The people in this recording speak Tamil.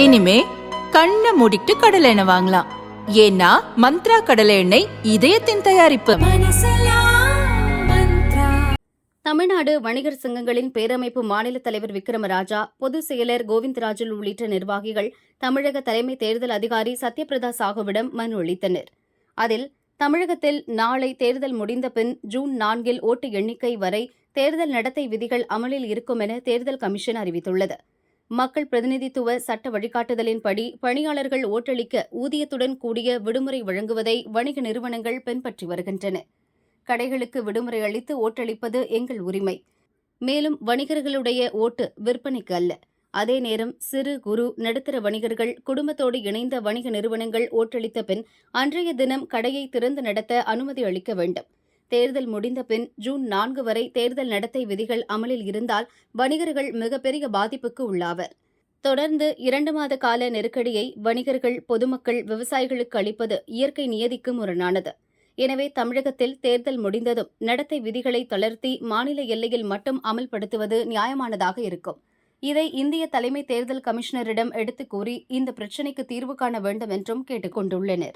இனிமே கண்ணை மூடிட்டு கடலை எண்ணெய் வாங்கலாம். ஏன்னா மந்த்ரா கடலை எண்ணெய் இதயத்தின் தயாரிப்பு. தமிழ்நாடு வணிகர் சங்கங்களின் பேரமைப்பு மாநில தலைவர் விக்ரமராஜா பொதுச் செயலர் கோவிந்தராஜுல் உள்ளிட்ட நிர்வாகிகள் தமிழக தலைமை தேர்தல் அதிகாரி சத்யபிரதா சாஹுவிடம் மனு அளித்தனர். அதில் தமிழகத்தில் நாளை தேர்தல் முடிந்த பின் ஜூன் நான்கில் ஓட்டு எண்ணிக்கை வரை தேர்தல் நடத்தை விதிகள் அமலில் இருக்கும் என தேர்தல் கமிஷன் அறிவித்துள்ளது. மக்கள் பிரதிநிதித்துவ சட்ட வழிகாட்டுதலின்படி பணியாளர்கள் ஓட்டளிக்க ஊதியத்துடன் கூடிய விடுமுறை வழங்குவதை வணிக நிறுவனங்கள் பின்பற்றி வருகின்றன. கடைகளுக்கு விடுமுறை அளித்து ஓட்டளிப்பது எங்கள் உரிமை. மேலும் வணிகர்களுடைய ஓட்டு விற்பனைக்கு அல்ல. அதே நேரம் சிறு குறு நடுத்தர வணிகர்கள் குடும்பத்தோடு இணைந்த வணிக நிறுவனங்கள் ஓட்டளித்த பின் அன்றைய தினம் கடையை திறந்து நடத்த அனுமதி அளிக்க வேண்டும். தேர்தல் முடிந்த பின் ஜூன் நான்கு வரை தேர்தல் நடத்தை விதிகள் அமலில் இருந்தால் வணிகர்கள் மிகப்பெரிய பாதிப்புக்கு உள்ளாவர். தொடர்ந்து இரண்டு மாத கால நெருக்கடியை வணிகர்கள் பொதுமக்கள் விவசாயிகளுக்கு அளிப்பது இயற்கை நியதிக்கு முரணானது. எனவே தமிழகத்தில் தேர்தல் முடிந்ததும் நடத்தை விதிகளை தளர்த்தி மாநில எல்லையில் மட்டும் அமல்படுத்துவது நியாயமானதாக இருக்கும். இதை இந்திய தலைமை தேர்தல் கமிஷனரிடம் எடுத்துக் கூறி இந்த பிரச்சினைக்கு தீர்வு காண வேண்டும் என்றும் கேட்டுக் கொண்டுள்ளனா்